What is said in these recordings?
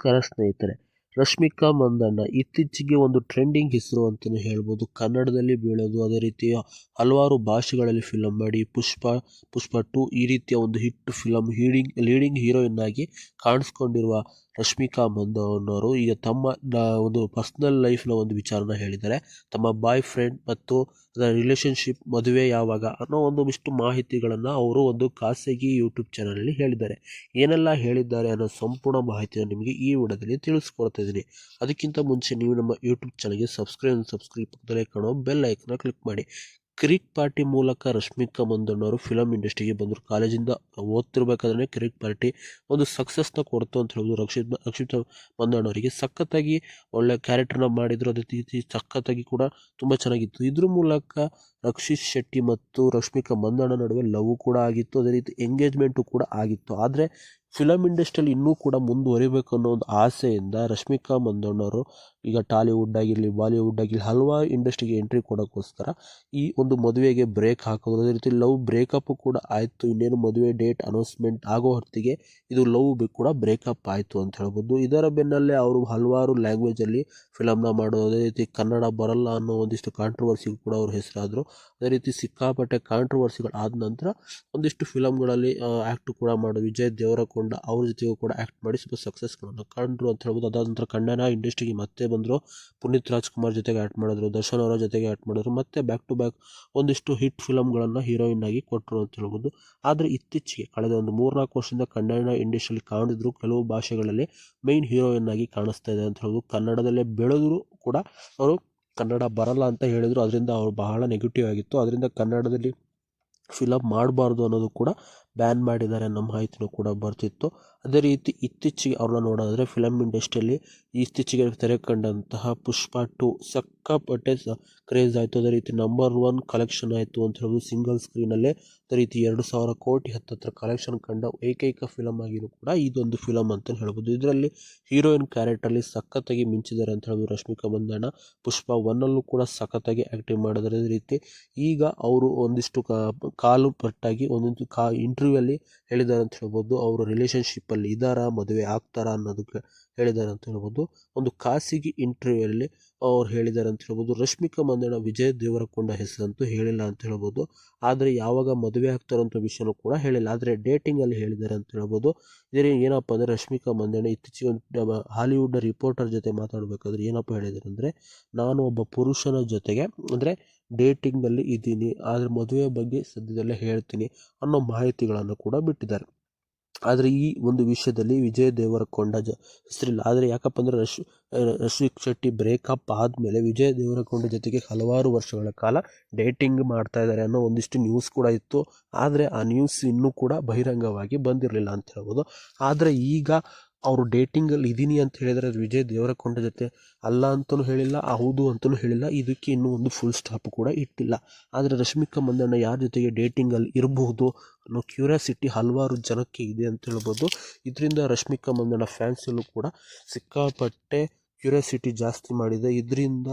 ನಮಸ್ಕಾರ ಸ್ನೇಹಿತರೆ. ರಶ್ಮಿಕಾ ಮಂದಣ್ಣ. ಇತ್ತೀಚೆಗೆ ಒಂದು ಟ್ರೆಂಡಿಂಗ್ ಹೆಸರು ಅಂತಲೇ ಹೇಳ್ಬೋದು. ಕನ್ನಡದಲ್ಲಿ ಬೀಳೋದು ಅದೇ ರೀತಿಯ ಹಲವಾರು ಭಾಷೆಗಳಲ್ಲಿ ಫಿಲಮ್ ಮಾಡಿ, ಪುಷ್ಪ ಪುಷ್ಪ ಟು ಈ ರೀತಿಯ ಒಂದು hit film heading leading heroine ಆಗಿ ಕಾಣಿಸ್ಕೊಂಡಿರುವ ರಶ್ಮಿಕಾ ಮಂದಣ್ಣವರು ಈಗ ತಮ್ಮ ಒಂದು ಪರ್ಸ್ನಲ್ ಲೈಫ್ನ ಒಂದು ವಿಚಾರನ ಹೇಳಿದ್ದಾರೆ. ತಮ್ಮ ಬಾಯ್ ಫ್ರೆಂಡ್ ಮತ್ತು ಅದರ ರಿಲೇಷನ್ಶಿಪ್ ಮದುವೆ ಯಾವಾಗ ಅನ್ನೋ ಒಂದು ಇಷ್ಟು ಮಾಹಿತಿಗಳನ್ನು ಅವರು ಒಂದು ಖಾಸಗಿ ಯೂಟ್ಯೂಬ್ ಚಾನಲಲ್ಲಿ ಹೇಳಿದ್ದಾರೆ. ಏನೆಲ್ಲ ಹೇಳಿದ್ದಾರೆ ಅನ್ನೋ ಸಂಪೂರ್ಣ ಮಾಹಿತಿಯನ್ನು ನಿಮಗೆ ಈ ವಿಡಿಯೋದಲ್ಲಿ ತಿಳಿಸ್ಕೊಡ್ತಾ ಅದಕ್ಕಿಂತ ಮುಂಚೆ ನೀವು ನಮ್ಮ ಯೂಟ್ಯೂಬ್ ಚಾನಲ್ಗೆ ಸಬ್ಸ್ಕ್ರೈಬ್ ಸಬ್ಸ್ಕ್ರೈಬ್ ಪಕ್ಕದಲ್ಲೇ ಕಾಣೋ ಬೆಲ್ ಐಕನ್ನ ಕ್ಲಿಕ್ ಮಾಡಿ. ಕ್ರಿಕ್ ಪಾರ್ಟಿ ಮೂಲಕ ರಶ್ಮಿಕಾ ಮಂದಣ್ಣವರು ಫಿಲಮ್ ಇಂಡಸ್ಟ್ರಿಗೆ ಬಂದರು. ಕಾಲೇಜಿಂದ ಓದ್ತಿರ್ಬೇಕಾದ್ರೆ ಕ್ರಿಕ್ ಪಾರ್ಟಿ ಒಂದು ಸಕ್ಸಸ್ನ ಕೊಡ್ತು ಅಂತ ಹೇಳ್ಬೋದು. ರಕ್ಷಿತ್ ರಕ್ಷಿತಾ ಮಂದಣ್ಣವರಿಗೆ ಸಖತ್ತಾಗಿ ಒಳ್ಳೆ ಕ್ಯಾರೆಕ್ಟರ್ನ ಮಾಡಿದ್ರು. ಅದೇ ರೀತಿ ಸಖತ್ತಾಗಿ ಕೂಡ ತುಂಬ ಚೆನ್ನಾಗಿತ್ತು. ಇದ್ರ ಮೂಲಕ ರಕ್ಷಿತ್ ಶೆಟ್ಟಿ ಮತ್ತು ರಶ್ಮಿಕಾ ಮಂದಣ್ಣ ನಡುವೆ ಲವ್ ಕೂಡ ಆಗಿತ್ತು. ಅದೇ ರೀತಿ ಎಂಗೇಜ್ಮೆಂಟು ಕೂಡ ಆಗಿತ್ತು. ಆದರೆ ಫಿಲಮ್ ಇಂಡಸ್ಟ್ರಿಯಲ್ಲಿ ಇನ್ನೂ ಕೂಡ ಮುಂದುವರಿಬೇಕು ಅನ್ನೋ ಒಂದು ಆಸೆಯಿಂದ ರಶ್ಮಿಕಾ ಮಂದಣ್ಣವರು ಈಗ ಟಾಲಿವುಡ್ ಆಗಿರಲಿ ಬಾಲಿವುಡ್ ಆಗಿರಲಿ, ಹಲವಾರು ಇಂಡಸ್ಟ್ರಿಗೆ ಎಂಟ್ರಿ ಕೊಡೋಕ್ಕೋಸ್ಕರ ಈ ಒಂದು ಮದುವೆಗೆ ಬ್ರೇಕ್ ಹಾಕೋದು. ಅದೇ ರೀತಿ ಲವ್ ಬ್ರೇಕಪ್ ಕೂಡ ಆಯಿತು. ಇನ್ನೇನು ಮದುವೆ ಡೇಟ್ ಅನೌನ್ಸ್ಮೆಂಟ್ ಆಗೋ ಹೊತ್ತಿಗೆ ಇದು ಲವ್ ಕೂಡ ಬ್ರೇಕಪ್ ಆಯಿತು ಅಂತ ಹೇಳ್ಬೋದು. ಇದರ ಬೆನ್ನಲ್ಲೇ ಅವರು ಹಲವಾರು ಲ್ಯಾಂಗ್ವೇಜಲ್ಲಿ ಫಿಲಮ್ನ ಮಾಡೋದು. ಅದೇ ರೀತಿ ಕನ್ನಡ ಬರಲ್ಲ ಅನ್ನೋ ಒಂದಿಷ್ಟು ಕಾಂಟ್ರವರ್ಸಿಗೂ ಕೂಡ ಅವರು ಹೆಸರಾದರು. ಅದೇ ರೀತಿ ಸಿಕ್ಕಾಪಟ್ಟೆ ಕಾಂಟ್ರವರ್ಸಿಗಳು ಆದ ನಂತರ ಒಂದಿಷ್ಟು ಫಿಲಮ್ಗಳಲ್ಲಿ ಆ್ಯಕ್ಟ್ ಕೂಡ ಮಾಡೋದು ವಿಜಯ್ ದೇವರಕೊಂಡ ಅವ್ರ ಜೊತೆಗೂ ಕೂಡ ಆ್ಯಕ್ಟ್ ಮಾಡಿ ಸ್ವಲ್ಪ ಸಕ್ಸಸ್ಗಳನ್ನು ಕಂಡ್ರು ಅಂತ ಹೇಳ್ಬೋದು. ಅದಾದ ನಂತರ ಕನ್ನಡ ಇಂಡಸ್ಟ್ರಿಗೆ ಮತ್ತೆ ಬಂದರು. ಪುನೀತ್ ರಾಜ್ಕುಮಾರ್ ಜೊತೆಗೆ ಆ್ಯಕ್ಟ್ ಮಾಡಿದ್ರು. ದರ್ಶನ್ ಅವರ ಜೊತೆಗೆ ಆ್ಯಕ್ಟ್ ಮಾಡಿದ್ರು. ಮತ್ತೆ ಬ್ಯಾಕ್ ಟು ಬ್ಯಾಕ್ ಒಂದಿಷ್ಟು ಹಿಟ್ ಫಿಲಮ್ಗಳನ್ನು ಹೀರೋಯಿನ್ ಆಗಿ ಕೊಟ್ಟರು ಅಂತ ಹೇಳ್ಬೋದು. ಆದರೆ ಇತ್ತೀಚೆಗೆ ಕಳೆದ ಒಂದು ಮೂರ್ನಾಲ್ಕು ವರ್ಷದಿಂದ ಕನ್ನಡ ಇಂಡಸ್ಟ್ರಿಯಲ್ಲಿ ಕಾಣಿದ್ರು ಕೆಲವು ಭಾಷೆಗಳಲ್ಲಿ ಮೈನ್ ಹೀರೋಯಿನ್ ಆಗಿ ಕಾಣಿಸ್ತಾ ಇದೆ ಅಂತ ಹೇಳ್ಬೋದು. ಕನ್ನಡದಲ್ಲೇ ಬೆಳೆದರೂ ಕೂಡ ಅವರು ಕನ್ನಡ ಬರಲ್ಲ ಅಂತ ಹೇಳಿದರು, ಅದರಿಂದ ಅವ್ರು ಬಹಳ ನೆಗೆಟಿವ್ ಆಗಿತ್ತು. ಅದರಿಂದ ಕನ್ನಡದಲ್ಲಿ ಫಿಲಪ್ ಮಾಡಬಾರ್ದು ಅನ್ನೋದು ಕೂಡ ಬ್ಯಾನ್ ಮಾಡಿದ್ದಾರೆ ಅನ್ನೋ ಮಾಹಿತಿನೂ ಕೂಡ ಬರ್ತಿತ್ತು. ಅದೇ ರೀತಿ ಇತ್ತೀಚೆಗೆ ಅವ್ರನ್ನ ನೋಡೋದಾದರೆ ಫಿಲಮ್ ಇಂಡಸ್ಟ್ರಿಯಲ್ಲಿ ಇತ್ತೀಚೆಗೆ ತೆರೆ ಕಂಡಂತಹ ಪುಷ್ಪ ಟು ಸಕ್ಕಾಪಟ್ಟೆ ಕ್ರೇಜ್ ಆಯಿತು. ಅದೇ ರೀತಿ ನಂಬರ್ ಒನ್ ಕಲೆಕ್ಷನ್ ಆಯಿತು ಅಂತ ಹೇಳೋದು ಸಿಂಗಲ್ ಸ್ಕ್ರೀನಲ್ಲೇ ಅದೇ ರೀತಿ ಎರಡು ಸಾವಿರ ಕೋಟಿ ಹತ್ತತ್ರ ಕಲೆಕ್ಷನ್ ಕಂಡ ಏಕೈಕ ಫಿಲಮ್ ಆಗಿರೋ ಕೂಡ ಇದೊಂದು ಫಿಲಮ್ ಅಂತ ಹೇಳ್ಬೋದು. ಇದರಲ್ಲಿ ಹೀರೋಯಿನ್ ಕ್ಯಾರೆಕ್ಟರಲ್ಲಿ ಸಖತ್ತಾಗಿ ಮಿಂಚಿದ್ದಾರೆ ಅಂತ ಹೇಳೋದು ರಶ್ಮಿಕಾ ಮಂದಣ್ಣ ಪುಷ್ಪ ಒನ್ನಲ್ಲೂ ಕೂಡ ಸಖತ್ತಾಗಿ ಆ್ಯಕ್ಟಿವ್ ಮಾಡಿದ್ದಾರೆ. ಅದೇ ರೀತಿ ಈಗ ಅವರು ಒಂದಿಷ್ಟು ಕಾಲು ಪಟ್ಟಾಗಿ ಒಂದೊಂದು ಕಾ ಇಂಟರ್ವ್ಯೂಯಲ್ಲಿ ಹೇಳಿದ್ದಾರೆ ಅಂತ ಹೇಳ್ಬೋದು. ಅವರು ರಿಲೇಷನ್ಶಿಪ್ಪಲ್ಲಿ ಇದ್ದಾರಾ, ಮದುವೆ ಆಗ್ತಾರಾ ಅನ್ನೋದಕ್ಕೆ ಹೇಳಿದ್ದಾರೆ ಅಂತ ಹೇಳ್ಬೋದು. ಒಂದು ಖಾಸಗಿ ಇಂಟರ್ವ್ಯೂಯಲ್ಲಿ ಅವ್ರು ಹೇಳಿದ್ದಾರೆ ಅಂತ ಹೇಳ್ಬೋದು. ರಶ್ಮಿಕಾ ಮಂದಣ್ಣ ವಿಜಯ್ ದೇವರಕೊಂಡ ಹೆಸರಂತೂ ಹೇಳಿಲ್ಲ ಅಂತ ಹೇಳ್ಬೋದು. ಆದರೆ ಯಾವಾಗ ಮದುವೆ ಆಗ್ತಾರಂತ ವಿಷಯನೂ ಕೂಡ ಹೇಳಿಲ್ಲ. ಆದರೆ ಡೇಟಿಂಗಲ್ಲಿ ಹೇಳಿದ್ದಾರೆ ಅಂತ ಹೇಳ್ಬೋದು. ಇದೇ ಏನಪ್ಪ ಅಂದರೆ ರಶ್ಮಿಕಾ ಮಂದಣ್ಣ ಇತ್ತೀಚೆಗೆ ಒಂದು ಹಾಲಿವುಡ್ ರಿಪೋರ್ಟರ್ ಜೊತೆ ಮಾತಾಡಬೇಕಾದ್ರೆ ಏನಪ್ಪ ಹೇಳಿದ್ದಾರೆ ಅಂದರೆ, ನಾನು ಒಬ್ಬ ಪುರುಷನ ಜೊತೆಗೆ, ಅಂದರೆ ಡೇಟಿಂಗಲ್ಲಿ ಇದ್ದೀನಿ. ಆದರೆ ಮದುವೆ ಬಗ್ಗೆ ಸದ್ಯದಲ್ಲೇ ಹೇಳ್ತೀನಿ ಅನ್ನೋ ಮಾಹಿತಿಗಳನ್ನು ಕೂಡ ಬಿಟ್ಟಿದ್ದಾರೆ. ಆದರೆ ಈ ಒಂದು ವಿಷಯದಲ್ಲಿ ವಿಜಯ್ ದೇವರಕೊಂಡ ಜ ಹೆಸರಿಲ್ಲ ಆದರೆ ಯಾಕಪ್ಪ ಅಂದರೆ ರಶ್, ರಶ್ವಿಕ್ ಶೆಟ್ಟಿ ಬ್ರೇಕಪ್ ಆದಮೇಲೆ ವಿಜಯ್ ದೇವರಕೊಂಡ ಜೊತೆಗೆ ಹಲವಾರು ವರ್ಷಗಳ ಕಾಲ ಡೇಟಿಂಗ್ ಮಾಡ್ತಾ ಇದ್ದಾರೆ ಅನ್ನೋ ಒಂದಿಷ್ಟು ನ್ಯೂಸ್ ಕೂಡ ಇತ್ತು. ಆದರೆ ಆ ನ್ಯೂಸ್ ಇನ್ನೂ ಕೂಡ ಬಹಿರಂಗವಾಗಿ ಬಂದಿರಲಿಲ್ಲ ಅಂತ ಹೇಳ್ಬೋದು. ಆದರೆ ಈಗ ಅವರು ಡೇಟಿಂಗಲ್ಲಿ ಇದ್ದೀನಿ ಅಂತ ಹೇಳಿದರೆ ಅದು ವಿಜಯ್ ದೇವರಕೊಂಡ ಜೊತೆ ಅಲ್ಲ ಅಂತಲೂ ಹೇಳಿಲ್ಲ, ಹೌದು ಅಂತಲೂ ಹೇಳಿಲ್ಲ, ಇದಕ್ಕೆ ಇನ್ನೂ ಒಂದು ಫುಲ್ ಸ್ಟಾಪ್ ಕೂಡ ಇಟ್ಟಿಲ್ಲ. ಆದರೆ ರಶ್ಮಿಕಾ ಮಂದಣ್ಣ ಯಾರ ಜೊತೆಗೆ ಡೇಟಿಂಗಲ್ಲಿ ಇರಬಹುದು ಅನ್ನೋ ಕ್ಯೂರಿಯಾಸಿಟಿ ಹಲವಾರು ಜನಕ್ಕೆ ಇದೆ ಅಂತ ಹೇಳ್ಬೋದು. ಇದರಿಂದ ರಶ್ಮಿಕಾ ಮಂದಣ್ಣ ಫ್ಯಾನ್ಸಲ್ಲೂ ಕೂಡ ಸಿಕ್ಕಾಪಟ್ಟೆ ಕ್ಯೂರಿಯಾಸಿಟಿ ಜಾಸ್ತಿ ಮಾಡಿದೆ. ಇದರಿಂದ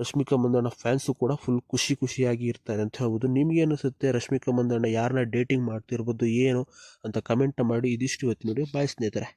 ರಶ್ಮಿಕಾ ಮಂದಣ್ಣ ಫ್ಯಾನ್ಸು ಕೂಡ ಫುಲ್ ಖುಷಿ ಖುಷಿಯಾಗಿ ಇರ್ತಾರೆ ಅಂತ ಹೇಳ್ಬೋದು. ನಿಮಗೆ ಅನಿಸುತ್ತೆ ರಶ್ಮಿಕಾ ಮಂದಣ್ಣ ಯಾರನ್ನ ಡೇಟಿಂಗ್ ಮಾಡ್ತಿರ್ಬೋದು, ಏನು ಅಂತ ಕಮೆಂಟ್ ಮಾಡಿ. ಇದಿಷ್ಟು ಇವತ್ತು ನೋಡಿ ಬಾಯ್ ಸ್ನೇಹಿತರೆ.